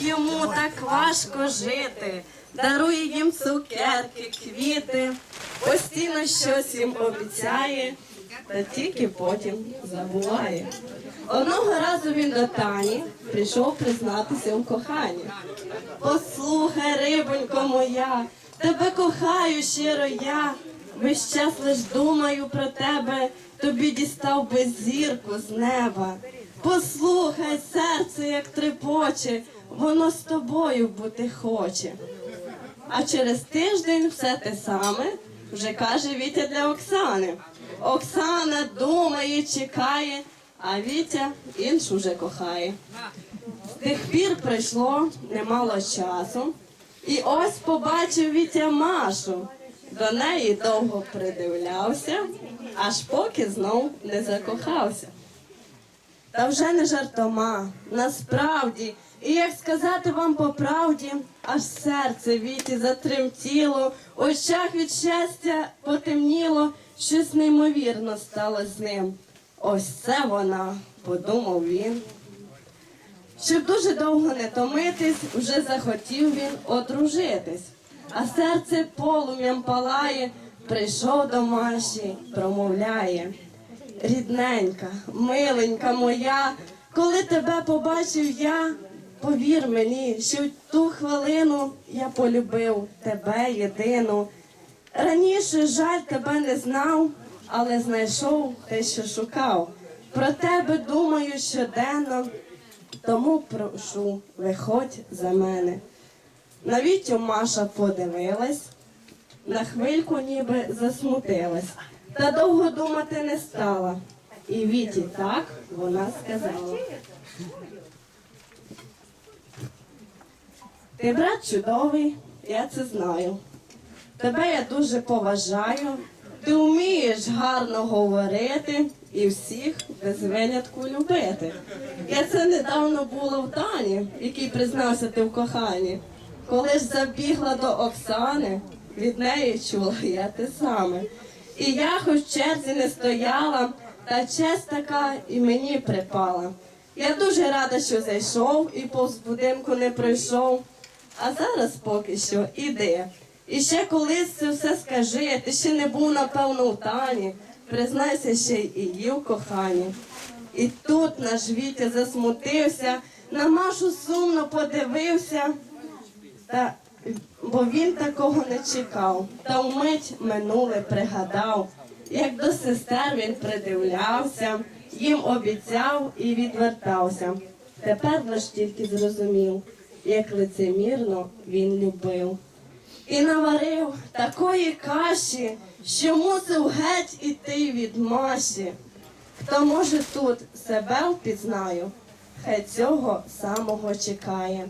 йому так важко жити, дарує їм цукерки, квіти, постійно щось їм обіцяє, та тільки потім забуває. Одного разу він до Тані прийшов признатися у коханні. Послухай, рибонько моя, тебе кохаю щиро я. Весь час лиш думаю про тебе, тобі дістав би зірку з неба. Послухай, серце, як трепоче, воно з тобою бути хоче. А через тиждень все те саме вже каже Вітя для Оксани. Оксана думає, чекає, а Вітя іншу вже кохає. З тих пір пройшло немало часу, і ось побачив Вітя Машу. До неї довго придивлявся, аж поки знов не закохався. Та вже не жартома, насправді, і як сказати вам по правді, аж серце віті затремтіло, в очах від щастя потемніло, щось неймовірно стало з ним. Ось це вона, подумав він. Щоб дуже довго не томитись, вже захотів він одружитись, а серце полум'ям палає, прийшов до Маші, промовляє. Рідненька, миленька моя, коли тебе побачив я, повір мені, що в ту хвилину я полюбив тебе єдину. Раніше жаль тебе не знав, але знайшов те, що шукав. Про тебе думаю щоденно, тому прошу, виходь за мене. На Вітю Маша подивилась, на хвильку ніби засмутилась, та довго думати не стала. І Віті так вона сказала. Ти брат чудовий, я це знаю. Тебе я дуже поважаю. Ти вмієш гарно говорити і всіх без винятку любити. Я це недавно була в Тані, який признався ти в коханні. Коли ж забігла до Оксани, від неї чула я те саме. І я хоч в черзі не стояла, та честь така і мені припала. Я дуже рада, що зайшов і повз будинку не пройшов. А зараз поки що іди. І ще колись це все скажи, ти ще не був, напевно, у тані. Признайся ще й і їв кохані. І тут наш Вітя засмутився, на Машу сумно подивився, та, бо він такого не чекав, та вмить минуле пригадав, як до сестер він придивлявся, їм обіцяв і відвертався. Тепер лиш тільки зрозумів, як лицемірно він любив. І наварив такої каші, що мусив геть іти від Маші. Хто може тут себе впізнаю, хай цього самого чекає.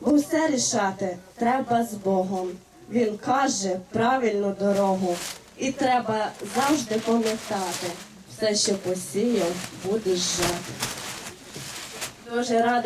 Бо все рішати треба з Богом. Він каже правильну дорогу, і треба завжди пам'ятати, все, що посіяв, будеш жати. Дуже рада.